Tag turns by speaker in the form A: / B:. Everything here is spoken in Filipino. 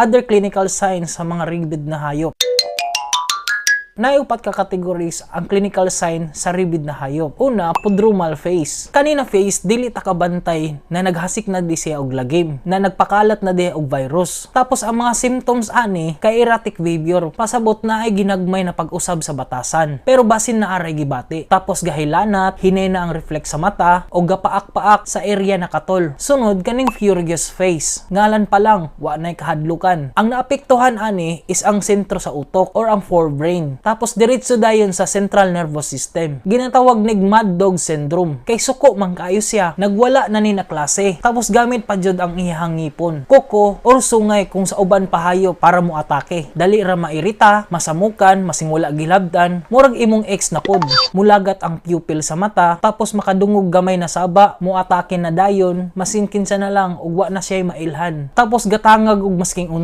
A: other clinical signs sa mga rabid na hayop. Naiupat ka categories ang clinical sign sa rabid na hayop. Una, prodromal phase. Kanina phase, dili ta kabantay na naghasik na di siya og lagim, na nagpakalat na di og virus. Tapos ang mga symptoms ani kay erratic behavior, pasabot na ay ginagmay na pag-usab sa batasan. Pero basin na aray gibati. Tapos gahilanat, hinay na ang reflex sa mata o gapaak-paak sa area na katol. Sunod kaning furious phase. Ngalan pa lang, wa na'y kahadlukan. Ang naapektuhan ani is ang sentro sa utok or ang forebrain. Tapos diretso dayon sa central nervous system. Ginatawag nig mad dog syndrome. Kay suko man kaayo siya, nagwala na ni na klase. Tapos gamit pa jud ang iyang ngipon. Kuko or sungay kung sa uban pahayo para mo atake. Dali ra mairita, masamukan, masingwala gilabdan, murag imong ex na pod. Mulagat ang pupil sa mata, tapos makadungog gamay na saba, mo atake na dayon, masinkin sa na lang ug wa na siya mailhan. Tapos gatangag og masking